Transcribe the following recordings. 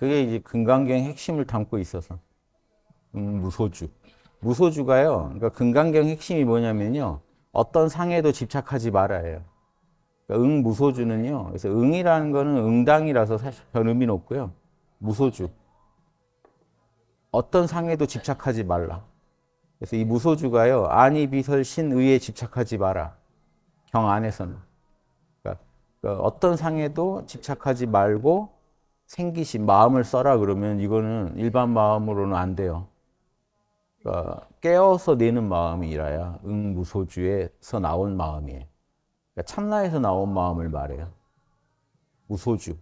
그게 이제 금강경 핵심을 담고 있어서 음, 무소주. 무소주가요. 그러니까 금강경 핵심이 뭐냐면요. 어떤 상에도 집착하지 말아요. 그러니까 응 무소주는요. 그래서 응이라는 거는 응당이라서 사실 별 의미는 없고요. 무소주. 어떤 상에도 집착하지 말라. 그래서 이 무소주가요. 안이 비설 신의에 집착하지 마라. 경 안에서는. 그러니까, 그러니까 어떤 상에도 집착하지 말고 생기신 마음을 써라 그러면 이거는 일반 마음으로는 안 돼요. 그러니까 깨어서 내는 마음이라야 응무소주에서 나온 마음이에요. 그러니까 참나에서 나온 마음을 말해요. 무소주.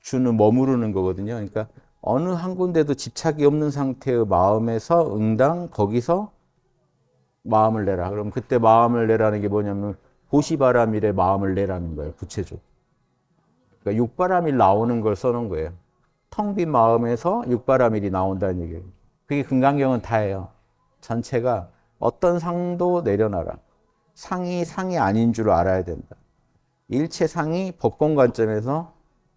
주는 머무르는 거거든요. 그러니까 어느 한 군데도 집착이 없는 상태의 마음에서 응당 거기서 마음을 내라. 그럼 그때 마음을 내라는 게 뭐냐면 보시바라밀의 마음을 내라는 거예요. 구체적으로. 그러니까 육바라밀 나오는 걸 써놓은 거예요. 텅 빈 마음에서 육바라밀이 나온다는 얘기예요. 그게 금강경은 다예요. 전체가 어떤 상도 내려놔라. 상이 상이 아닌 줄 알아야 된다. 일체 상이 법공 관점에서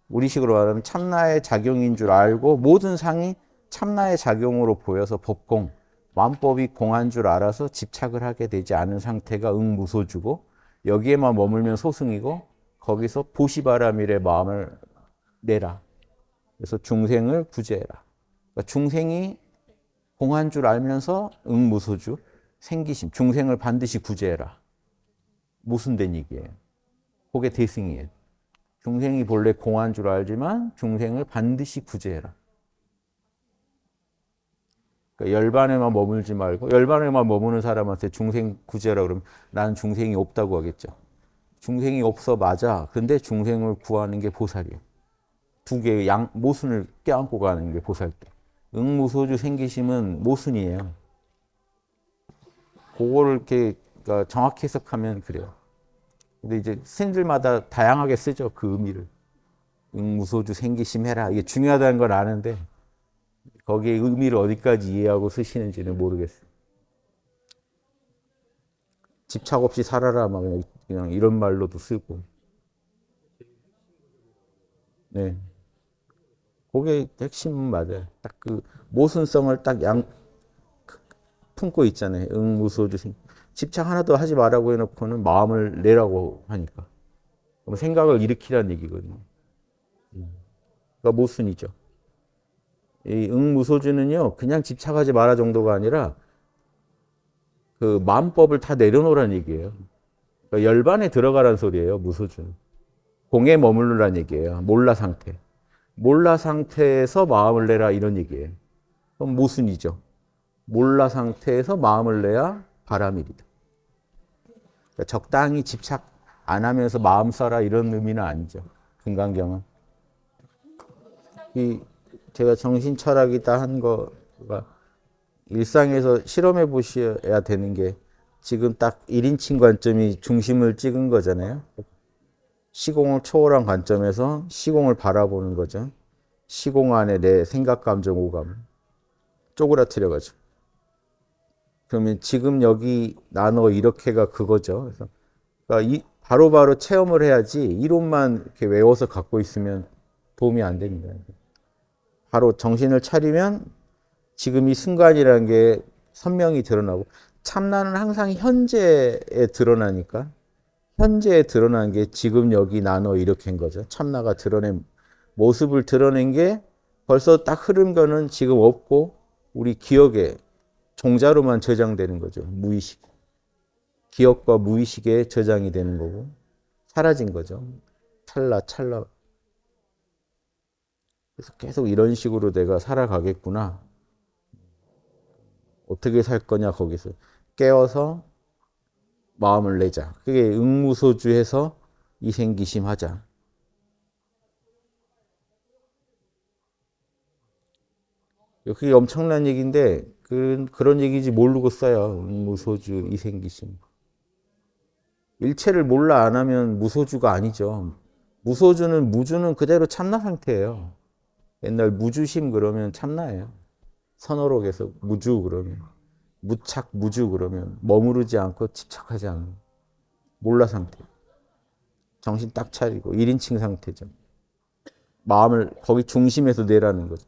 우리식으로 말하면 참나의 작용인 줄 알고 모든 상이 참나의 작용으로 보여서 법공, 만법이 공한 줄 알아서 집착을 하게 되지 않은 상태가 응무소주고 여기에만 머물면 소승이고 거기서 보시바라밀의 마음을 내라. 그래서 중생을 구제해라. 그러니까 중생이 공한 줄 알면서 응무소주, 생기심, 중생을 반드시 구제해라. 무슨 된 얘기예요? 그게 대승이에요. 중생이 본래 공한 줄 알지만 중생을 반드시 구제해라. 그러니까 열반에만 머물지 말고 열반에만 머무는 사람한테 중생 구제라 그러면 나는 중생이 없다고 하겠죠. 중생이 없어 맞아. 근데 중생을 구하는 게 보살이에요. 두 개의 양 모순을 껴안고 가는 게 보살대. 응무소주 생기심은 모순이에요. 그거를 이렇게 그러니까 정확히 해석하면 그래요. 근데 이제 스님들마다 다양하게 쓰죠 그 의미를. 응무소주 생기심 해라. 이게 중요하다는 걸 아는데 거기에 의미를 어디까지 이해하고 쓰시는지는 모르겠어요. 집착 없이 살아라 막 그냥, 이런 말로도 쓰고. 네. 그게 핵심은 맞아요. 딱 그 모순성을 딱 양 품고 있잖아요. 응무소주 생. 집착 하나도 하지 말라고 해놓고는 마음을 내라고 하니까. 그럼 생각을 일으키라는 얘기거든요. 그러니까 모순이죠. 이 응무소주는요, 그냥 집착하지 마라 정도가 아니라 그 마음법을 다 내려놓으라는 얘기예요. 그러니까 열반에 들어가라는 소리예요, 무소주는. 공에 머물르라는 얘기예요. 몰라 상태. 몰라 상태에서 마음을 내라 이런 얘기예요. 그럼 모순이죠. 몰라 상태에서 마음을 내야 바람일이다. 그러니까 적당히 집착 안 하면서 마음 써라 이런 의미는 아니죠. 금강경은. 이 제가 정신 철학이다 한 거가 일상에서 실험해 보셔야 되는 게 지금 딱 1인칭 관점이 중심을 찍은 거잖아요. 시공을 초월한 관점에서 시공을 바라보는 거죠. 시공 안에 내 생각, 감정, 오감을 쪼그라뜨려가지고. 그러면 지금 여기 나눠 이렇게가 그거죠. 그래서 그러니까 이 바로 바로 체험을 해야지 이론만 이렇게 외워서 갖고 있으면 도움이 안 됩니다. 바로 정신을 차리면 지금 이 순간이라는 게 선명히 드러나고 참나는 항상 현재에 드러나니까 현재에 드러난 게 지금 여기 나눠 이렇게인 거죠. 참나가 드러낸 모습을 드러낸 게 벌써 딱 흐른 거는 지금 없고 우리 기억에 종자로만 저장되는 거죠. 무의식. 기억과 무의식에 저장이 되는 거고 사라진 거죠. 찰나 찰나. 그래서 계속 이런 식으로 내가 살아가겠구나. 어떻게 살 거냐 거기서 깨어서 마음을 내자. 그게 응무소주해서 이생기심 하자. 그게 엄청난 얘기인데 그, 그런 얘기인지 모르고 써요. 응무소주 이생기심. 일체를 몰라 안 하면 무소주가 아니죠. 무소주는 무주는 그대로 참나 상태예요. 옛날 무주심 그러면 참나예요. 선어록에서 무주 그러면 무착 무주 그러면 머무르지 않고 집착하지 않는 몰라 상태. 정신 딱 차리고 1인칭 상태죠. 마음을 거기 중심에서 내라는 거죠.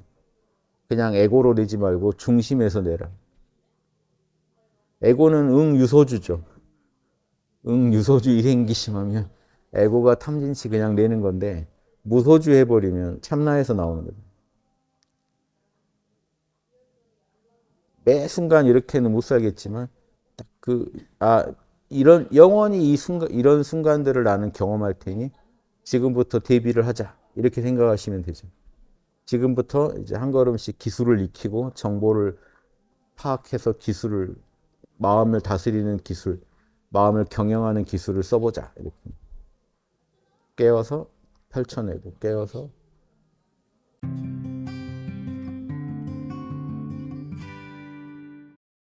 그냥 에고로 내지 말고 중심에서 내라. 에고는 응 유소주죠. 응 유소주 일행기심하면 에고가 탐진치 그냥 내는 건데 무소주 해버리면 참나에서 나오는 거죠. 매 순간 이렇게는 못 살겠지만 딱 그 아 이런 영원히 이 순간 이런 순간들을 나는 경험할 테니 지금부터 대비를 하자. 이렇게 생각하시면 되죠. 지금부터 이제 한 걸음씩 기술을 익히고 정보를 파악해서 기술을 마음을 다스리는 기술, 마음을 경영하는 기술을 써보자. 이렇게. 깨어서 펼쳐내고 깨어서